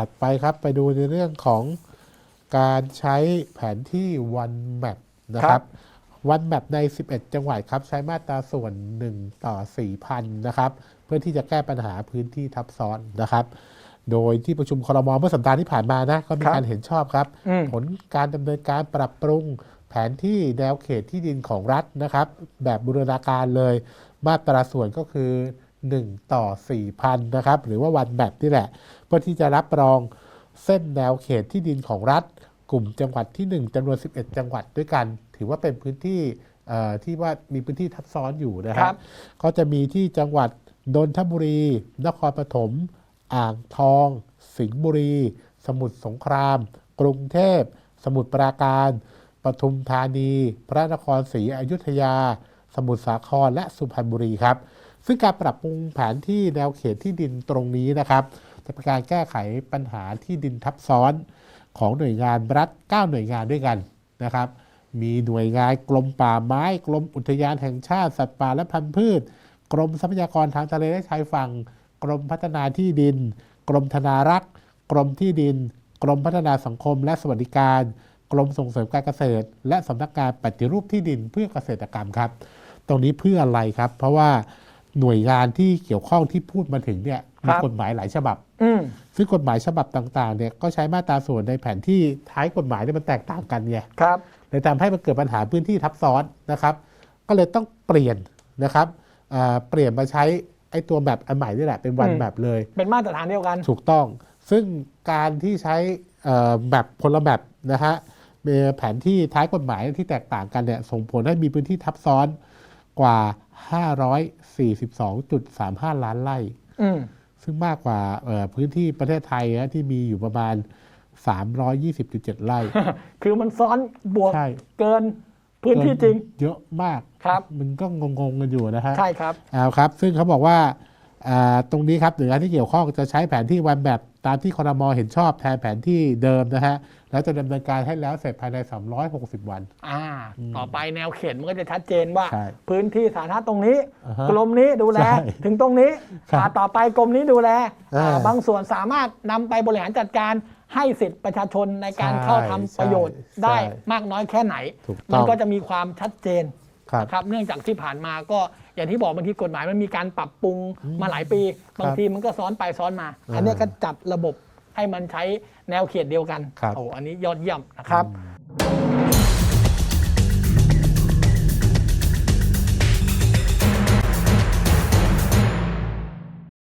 ถัดไปครับไปดูในเรื่องของการใช้แผนที่ One Map นะคครัรับบ One Map ใน 11 จังหวัดครับใช้มาตราส่วน 1 ต่อ 4,000 นะครับ เพื่อที่จะแก้ปัญหาพื้นที่ทับซ้อนนะครับ โดยที่ประชุมครมเมื่อสัปดาห์ที่ผ่านมานะ ก็มีครับการเห็นชอบครับอืมผลการดำเนินการปรับปรุงแผนที่แนวเขตที่ดินของรัฐนะครับ แบบบูรณาการเลยมาตราส่วนก็คือ 1 ต่อ 4,000 นะครับ หรือว่าวันแบบนี่แหละ เพื่อที่จะรับรองเส้นแนวเขตที่ดินของรัฐ กลุ่มจังหวัดที่ 1จำนวน 11 จังหวัดด้วยกัน ถือว่าเป็นพื้นที่เอ่อที่ว่ามีพื้นที่ทับซ้อนอยู่นะคครัรับบก็จะมีที่จังหวัดนนทบุรี นครปฐม อ่างทอง สิงห์บุรี สมุทรสงคราม กรุงเทพ สมุทรปราการ ปทุมธานี พระนครศรีอยุธยา สมุทรสาคร และสุพรรณบุรีครับ ซึ่งการปรับปรุงแผนที่แนวเขตที่ดินตรงนี้นะครับ จะเป็นการแก้ไขปัญหาที่ดินทับซ้อนของหน่วยงานรัฐ 9 หน่วยงานด้วยกันนะครับ มีหน่วยงานกรมป่าไม้ กรมอุทยานแห่งชาติ สัตว์ป่าและพันธุ์พืช กรมทรัพยากรทางทะเลและชายฝั่ง กรมพัฒนาที่ดิน กรมธนารักษ์ กรมที่ดิน กรมพัฒนาสังคมและสวัสดิการ กรมส่งเสริมการเกษตร และสำนักงานปฏิรูปที่ดินเพื่อเกษตรกรรมครับ ตรงนี้เพื่ออะไรครับ เพราะว่า หน่วยงานที่เกี่ยวข้องที่พูดมาถึงเนี่ยมีครับกฎหมายหลายฉบับอืมซึ่งกฎหมายฉบับต่างๆเนี่ยก็ใช้มาตราส่วนในแผนที่ท้ายกฎหมายเนี่ยมันแตกต่างกันไงครับเลยทำให้มันเกิดปัญหาพื้นที่ทับซ้อนนะครับ ก็เลยต้องเปลี่ยนนะครับอ่าเปลี่ยนมาใช้ไอ้ตัวแบบอันใหม่นี่แหละเป็นวันอืมแบบเลย เป็นมาตรฐานเดียวกันถูกต้อง ซึ่งการที่ใช้เอ่อแบบคนละแบบนะฮะมีแผนที่ท้ายกฎหมายที่แตกต่างกันเนี่ยส่งผลให้มีพื้นที่ทับซ้อนกว่า 542.35 ล้านไร่อืมซึ่งมากกว่าเอ่อพื้นที่ประเทศไทยนะที่มีอยู่ประมาณ 320.7 ไร่ คือมันซ้อนบวกใช่เกินพื้นที่จริง เยอะมากครับมันก็งงๆกันอยู่นะฮะใช่ครับเอาครับ ซึ่งเขาบอกว่าอ่าตรงนี้ครับหน่วยงานที่เกี่ยวข้องจะใช้แผนที่วันแบบ ตามที่คอรมอเห็นชอบแทนแผนที่เดิมนะฮะ แล้วจะดำเนินการให้แล้วเสร็จภายใน 360 วัน อ่า ต่อไปแนวเขตมันก็จะชัดเจนว่าใช่พื้นที่สาธารณะตรงนี้อ่าฮะกรมนี้ดูแลใช่ถึงตรงนี้ครับอ่าต่อไปกรมนี้ดูแลอ่าอ่าบางส่วนสามารถนำไปบริหารจัดการให้สิทธิประชาชนในการใช่เข้าทำประโยชน์ใช่ได้ใช่มากน้อยแค่ไหนถูกมัต้องก็จะมีความชัดเจนครับ นะครับเนื่องจากที่ผ่านมาก็อย่างที่บอกบางทีกฎหมายมันมีการปรับปรุงมาหลายปี บางทีมันก็ซ้อนไปซ้อนมาอ่าอันเนี้ยก็จัดระบบให้มันใช้แนวเขตเดียวกันครับโอ้อันนี้ยอดเยี่ยมนะครับอืม